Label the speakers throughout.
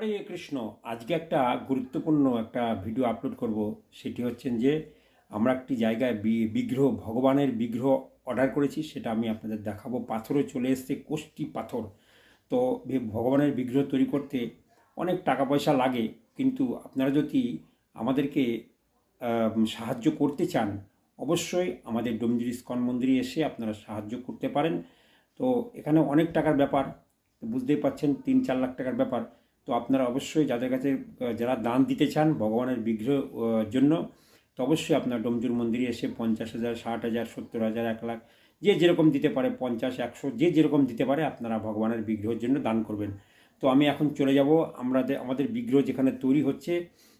Speaker 1: হরে কৃষ্ণ, আজকে একটা গুরুত্বপূর্ণ একটা ভিডিও আপলোড করব। সেটি হচ্ছেন যে, আমরা একটি জায়গায় বিগ্রহ, ভগবানের বিগ্রহ অর্ডার করেছি, সেটা আমি আপনাদের দেখাবো। পাথরও চলে এসছে কোষ্টি পাথর। তো ভগবানের বিগ্রহ তৈরি করতে অনেক টাকা পয়সা লাগে, কিন্তু আপনারা যদি আমাদেরকে সাহায্য করতে চান, অবশ্যই আমাদের ডোমজুরি স্কন মন্দিরে এসে আপনারা সাহায্য করতে পারেন। তো এখানে অনেক টাকার ব্যাপার বুঝতেই পাচ্ছেন তিন চার লাখ টাকার ব্যাপার। তো আপনারা অবশ্যই যাদের কাছে যারা দান দিতে চান ভগবানের বিগ্রহ জন্য, তো অবশ্যই আপনার ডোমজুর মন্দিরে এসে পঞ্চাশ হাজার, ষাট হাজার, সত্তর হাজার, এক লাখ, যে যেরকম দিতে পারে পঞ্চাশ, একশো, যে যেরকম দিতে পারে আপনারা ভগবানের বিগ্রহের জন্য দান করবেন। তো আমি এখন চলে যাব, আমরা আমাদের বিগ্রহ যেখানে তৈরি হচ্ছে,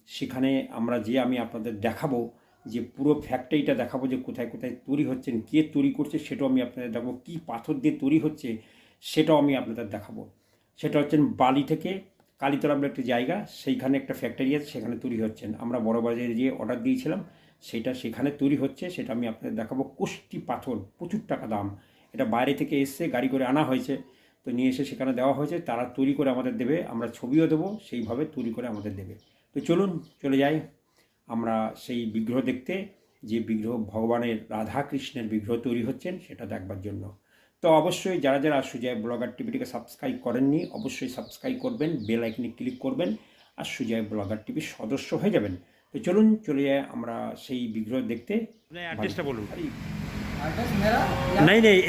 Speaker 1: সেখানে আমরা যে আমি আপনাদের দেখাবো, যে পুরো ফ্যাক্টরিটা দেখাবো যে কোথায় কোথায় তৈরি হচ্ছেন, কে তৈরি করছে, সেটাও আমি আপনাদের দেখাবো, কী পাথর দিয়ে তৈরি হচ্ছে, সেটাও আমি আপনাদের দেখাবো। সেটা হচ্ছেন বালি থেকে কালীতলা বলে একটি জায়গা, সেইখানে একটা ফ্যাক্টরি আছে, সেখানে তৈরি হচ্ছেন আমরা বড় বাজারে অর্ডার দিয়েছিলাম, সেটা সেখানে তৈরি হচ্ছে, সেটা আমি আপনাদের দেখাবো। কোষ্টি পাথর, প্রচুর টাকা দাম। এটা বাইরে থেকে এসছে গাড়ি করে আনা হয়েছে, তো নিয়ে এসে সেখানে দেওয়া হয়েছে। তারা তৈরি করে আমাদের দেবে, আমরা ছবিও দেবো, সেইভাবে তৈরি করে আমাদের দেবে। তো চলুন, চলে যাই। আমরা সেই বিগ্রহ দেখতে, যে বিগ্রহ ভগবানের রাধা কৃষ্ণের বিগ্রহ তৈরি হচ্ছেন, সেটা দেখবার জন্য। তো অবশ্যই যারা যারা সুজয় ব্লগার টিভিটিকে সাবস্ক্রাইব করেননি অবশ্যই সাবস্ক্রাইব করবেন বেল আইকনে ক্লিক করবেন আর সুজয় ব্লগার টিভির সদস্য হয়ে যাবেন। তো চলুন চলে যায় আমরা সেই বিগ্রহ দেখতে।
Speaker 2: বলুন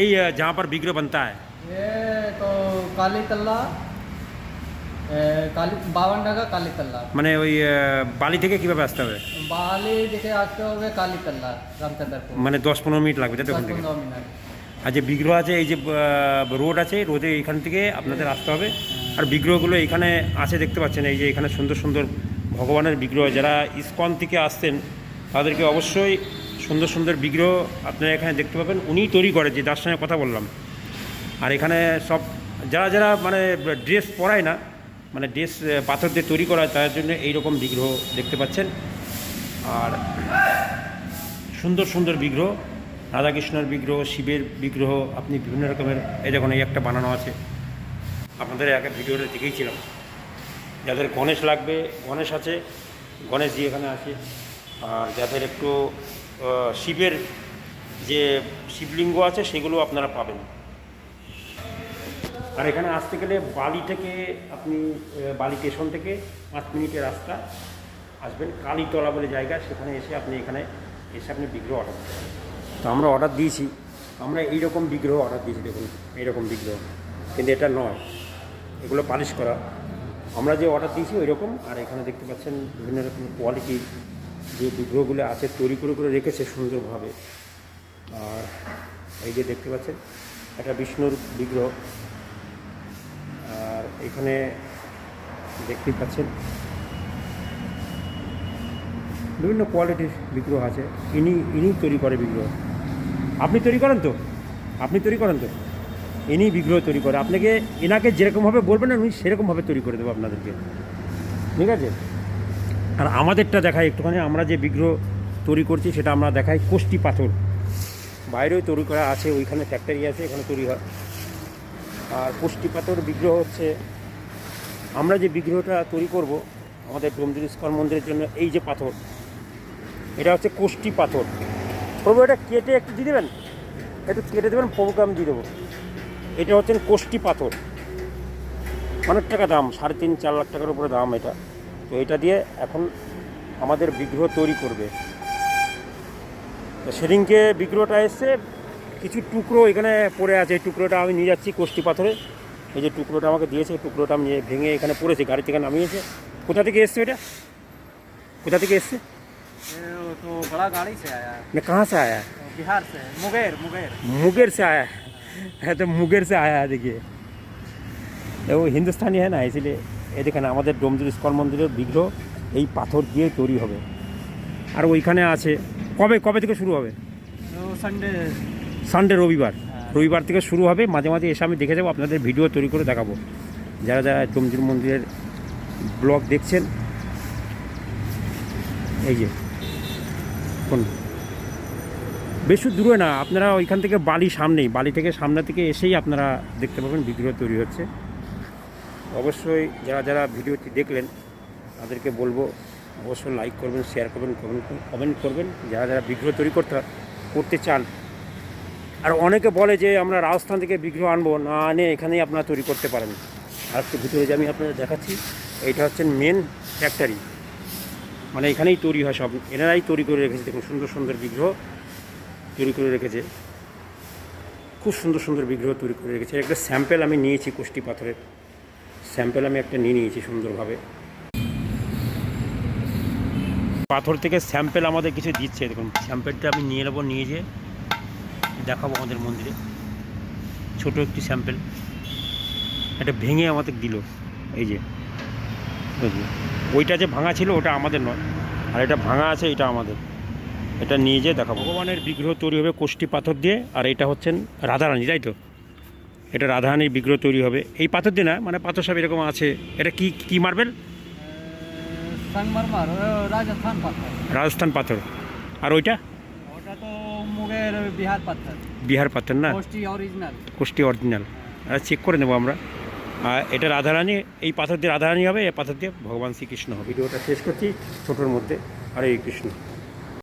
Speaker 2: এই যা পর বিগ্রহ বানতা विग्रह बनता
Speaker 3: কালী বাবান
Speaker 2: মানে ওই বালি থেকে কীভাবে আসতে হবে
Speaker 3: বালি থেকে আসতে হবে কালীতলা রামচন্দ্রপুর
Speaker 2: মানে দশ পনেরো মিনিট লাগবে
Speaker 3: মিনিট
Speaker 2: আর যে বিগ্রহ আছে, এই যে রোড আছে, রোডে এখান থেকে আপনাদের আসতে হবে। আর বিগ্রহগুলো এখানে আছে, দেখতে পাচ্ছেন, এই যে এখানে সুন্দর সুন্দর ভগবানের বিগ্রহ। যারা ইস্কন থেকে আসতেন তাদেরকে অবশ্যই সুন্দর সুন্দর বিগ্রহ আপনারা এখানে দেখতে পাবেন। উনিই তৈরি করে, যে যার সঙ্গে কথা বললাম। আর এখানে সব, যারা যারা মানে ড্রেস পরায় না মানে ড্রেস পাথর দিয়ে তৈরি করা তার জন্য এইরকম বিগ্রহ দেখতে পাচ্ছেন। আর সুন্দর সুন্দর বিগ্রহ। রাধাকৃষ্ণের বিগ্রহ, শিবের বিগ্রহ, আপনি বিভিন্ন রকমের এই দেখুন, এই একটা বানানো আছে। আপনাদের একটা ভিডিওটা দেখেইছিলাম। যাদের গণেশ লাগবে, গণেশ আছে, গণেশ গণেশজি এখানে আছে। আর যাদের একটু শিবের যে শিবলিঙ্গ আছে, সেগুলো আপনারা পাবেন। আর এখানে আসতে গেলে বালি থেকে আপনি বালি স্টেশন থেকে পাঁচ মিনিটের রাস্তা। আসবেন কালীতলা বলে জায়গা, সেখানে এসে আপনি এখানে এসে আপনি বিগ্রহ অর্ডার করবেন। তো আমরা অর্ডার দিয়েছি। আমরা এইরকম বিগ্রহ অর্ডার দিয়েছি, দেখুন, এইরকম বিগ্রহ। কিন্তু এটা নয়। এগুলো পালিশ করা। আমরা যে অর্ডার দিয়েছি ওই রকম আর এখানে দেখতে পাচ্ছেন বিভিন্ন রকম কোয়ালিটির যে বিগ্রহগুলো আছে, তৈরি করে করে রেখেছে সুন্দরভাবে। আর এই যে দেখতে পাচ্ছেন একটা বিষ্ণুর বিগ্রহ। আর এখানে দেখতে পাচ্ছেন, বিভিন্ন কোয়ালিটির বিগ্রহ আছে। ইনি ইনি তৈরি করে বিগ্রহ। আপনি তৈরি করেন তো? আপনি তৈরি করেন তো? ইনি বিগ্রহ তৈরি করে। আপনাকে এনাকে যেরকমভাবে বলবেন উনি সেরকমভাবে তৈরি করে দেবো আপনাদেরকে। ঠিক আছে? আর আমাদেরটা দেখাই একটুখানি। আমরা যে বিগ্রহ তৈরি করছি, সেটা আমরা দেখাই কোষ্টি পাথর। বাইরেও তৈরি করা আছে, ওইখানে ফ্যাক্টরি আছে, এখানে তৈরি হয়। আর কোষ্টি পাথর বিগ্রহ হচ্ছে, আমরা যে বিগ্রহটা তৈরি করব, আমাদের ডোমজুর মন্দিরের জন্য, এই যে পাথর, এটা হচ্ছে কোষ্টি পাথর। প্রভু, এটা কেটে একটু দিয়ে দেবেন? একটু কেটে দেবেন, প্রভুকে আমি দিয়ে দেবো। এটা হচ্ছে কোষ্টি পাথর। অনেক টাকা দাম, সাড়ে তিন, চার লাখ টাকার উপরে দাম এটা। তো এটা দিয়ে এখন আমাদের বিগ্রহ তৈরি করবে। সেদিনকে বিগ্রহটা এসছে কিছু টুকরো এখানে পড়ে আছে। এই টুকরোটা আমি নিয়ে যাচ্ছি কোষ্টি পাথরে। এই যে টুকরোটা আমাকে দিয়েছে টুকরোটা আমি ভেঙে এখানে পড়েছে, গাড়ি থেকে নামিয়েছে। কোথা থেকে এসছে এটা? কোথা থেকে এসছে?
Speaker 3: तो बड़ा गाड़ी से आया है
Speaker 2: না কাহা সে আয়া
Speaker 3: बिहार से मुंगेर मुंगेर
Speaker 2: मुंगेर से आया है तो मुंगेर से आया है देखिए ये वो हिंदुस्तानी है ना इसीलिए এই দেখেন আমাদের ডোমজুর ইস্কন মন্দিরের বিগ্রহ এই পাথর দিয়ে তৈরি হবে আর ওইখানে আছে কবে কবে থেকে শুরু হবে
Speaker 3: तो संडे
Speaker 2: সানডে রবিবার রবিবার থেকে শুরু হবে মাঝে মাঝে এসে আমি দেখে যাবো আপনাদের ভিডিও তৈরি করে দেখাবো যারা যারা ডোমজুর মন্দিরের ব্লগ দেখছেন এই যে কোন বেশি দূরে না, আপনারা ওইখান থেকে বালি সামনেই, বালি থেকে সামনে থেকে এসেই আপনারা দেখতে পাবেন বিগ্রহ তৈরি হচ্ছে। অবশ্যই যারা যারা ভিডিওটি দেখলেন, তাদেরকে বলব অবশ্যই লাইক করবেন শেয়ার করবেন কমেন্ট কমেন্ট করবেন। যারা যারা বিগ্রহ তৈরি করতে করতে চান, আর অনেকে বলে যে আমরা রাজস্থান থেকে বিগ্রহ আনব, না আনে, এখানেই আপনারা তৈরি করতে পারেন। আর একটু ভিতরে যে আমি আপনাদের দেখাচ্ছি এইটা হচ্ছে মেন ফ্যাক্টরি মানে এখানেই তৈরি হয় সব। এনারাই তৈরি করে রেখেছে, দেখুন, সুন্দর সুন্দর বিগ্রহ তৈরি করে রেখেছে। খুব সুন্দর সুন্দর বিগ্রহ তৈরি করে রেখেছে। একটা স্যাম্পেল আমি নিয়েছি কোষ্টি পাথরের। স্যাম্পেল আমি একটা নিয়ে নিয়েছি সুন্দরভাবে। পাথর থেকে স্যাম্পেল আমাদের কিছু দিচ্ছে, দেখুন, স্যাম্পেলটা আমি নিয়ে নেব, নিয়ে যেয়ে দেখাবো আমাদের মন্দিরে। ছোট একটি স্যাম্পেল। এটা ভেঙে আমাদের দিল, এই যে। ওইটা যে ভাঙা ছিল ওটা আমাদের নয়। আর এটা ভাঙা আছে এটা আমাদের। এটা নিয়ে যেয়ে দেখাবো। ভগবানের বিগ্রহ তৈরি হবে কোষ্টি পাথর দিয়ে আর এটা হচ্ছেন রাধারানী তাই তো? এটা রাধারানীর বিগ্রহ তৈরি হবে। এই পাথর দিয়ে না মানে পাথর সব এরকম আছে। এটা কি কি মার্বেল?
Speaker 3: রাজস্থান পাথর।
Speaker 2: আর ওইটা?
Speaker 3: তো
Speaker 2: বিহার পাথর। না?
Speaker 3: কোষ্টি অরিজিনাল
Speaker 2: কোষ্টি অরিজিনাল আর চেক করে নেব আমরা। আর এটা রাধারানী, এই পাথর দিয়ে রাধারানী হবে, এই পাথর দিয়ে ভগবান শ্রীকৃষ্ণ হবে। ভিডিওটা শেষ করছি, ছোটোর মধ্যে, হরে কৃষ্ণ।